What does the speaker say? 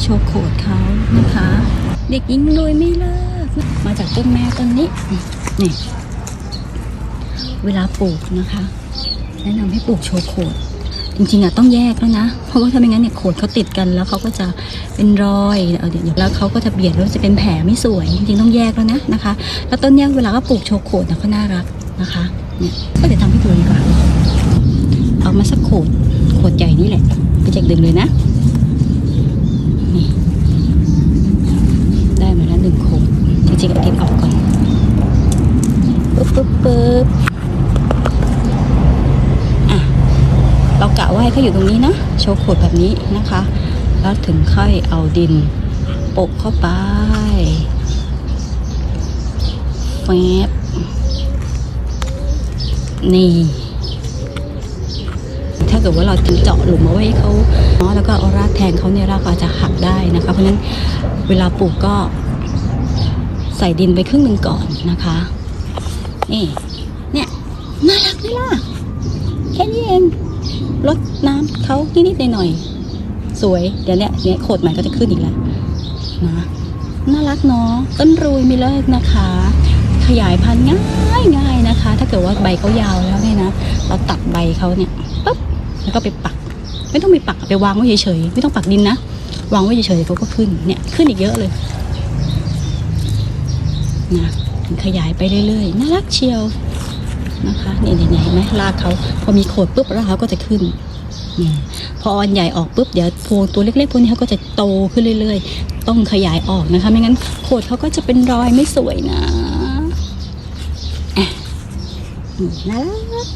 โชว์โขดเขานะคะ เด็กหญิงรวยไม่เลิก มาจากต้นแม่ต้นนี้นี่เวลาปลูกนะคะ แนะนำให้ปลูกโชว์โขด จริงๆอะต้องแยกแล้วนะ เพราะว่าถ้าไม่งั้นเนี่ยโขดเขาติดกันแล้วเขาก็จะเป็นรอยเออเดี๋ยวแล้วเขาก็จะเบียดแล้วจะเป็นแผลไม่สวย จริงๆต้องแยกแล้วนะนะคะ แล้วต้นเนี้ยเวลาก็ปลูกโชว์โขดนี่ยก็น่ารักนะคะเนี่ยก็เดี๋ยวทำให้ดูดีกว่า เอามาสักโขด โขดใหญ่นี่แหละไปแจกดึงเลยนะ นี่ ได้มาแล้วหนึ่งโขด จริงๆดินออกก่อนปึ๊บปึ๊บปึ๊บอะเรากะว่าให้เขาอยู่ตรงนี้นะ โชว์โขดแบบนี้นะคะ แล้วถึงค่อยเอาดินโปะเข้าไปแฟบนี่ ถ้าเกิดว่าเราจะเจาะหลุมเอาไว้ให้เขาเนาะแล้วก็เอารากแทงเขาเนี่ยรากอาจจะหักได้นะคะ เพราะฉะนั้นเวลาปลูกก็ ใส่ดินไปครึ่งหนึ่งก่อนนะคะ นี่เนี่ยน่ารักไหมล่ะ แค่นี้เองลดน้ำเขานิดๆหน่อยๆสวย เดี๋ยวเนี้ยเนี่ยโขดใหม่ก็จะขึ้นอีกแล้วนะน่ารักเนาะต้นรุยไม่เลิกนะคะ ขยายพันธุ์ง่ายง่ายนะคะ ถ้าเกิดว่าใบเขายาวแล้วเนี่ยนะเราตัดใบเขาเนี่ยปุ๊บแล้วก็ไปปัก ไม่ต้องไปปักไปวางไว้เฉยๆไม่ต้องปักดินนะวางไว้เฉยๆเขาก็ขึ้นเนี่ยขึ้นอีกเยอะเลย นะขยายไปเรื่อยๆ น่ารักเชียวนะคะนี่ไหนไหมรากเขาพอมีโขดปุ๊บรากเขาก็จะขึ้นนี่พออันใหญ่ออกปุ๊บเดี๋ยวพวงตัวเล็กๆพวกนี้เขาก็จะโตขึ้นเรื่อย ๆ ต้องขยายออกนะคะ ไม่งั้นโขดเขาก็จะเป็นรอยไม่สวยนะน่ารัก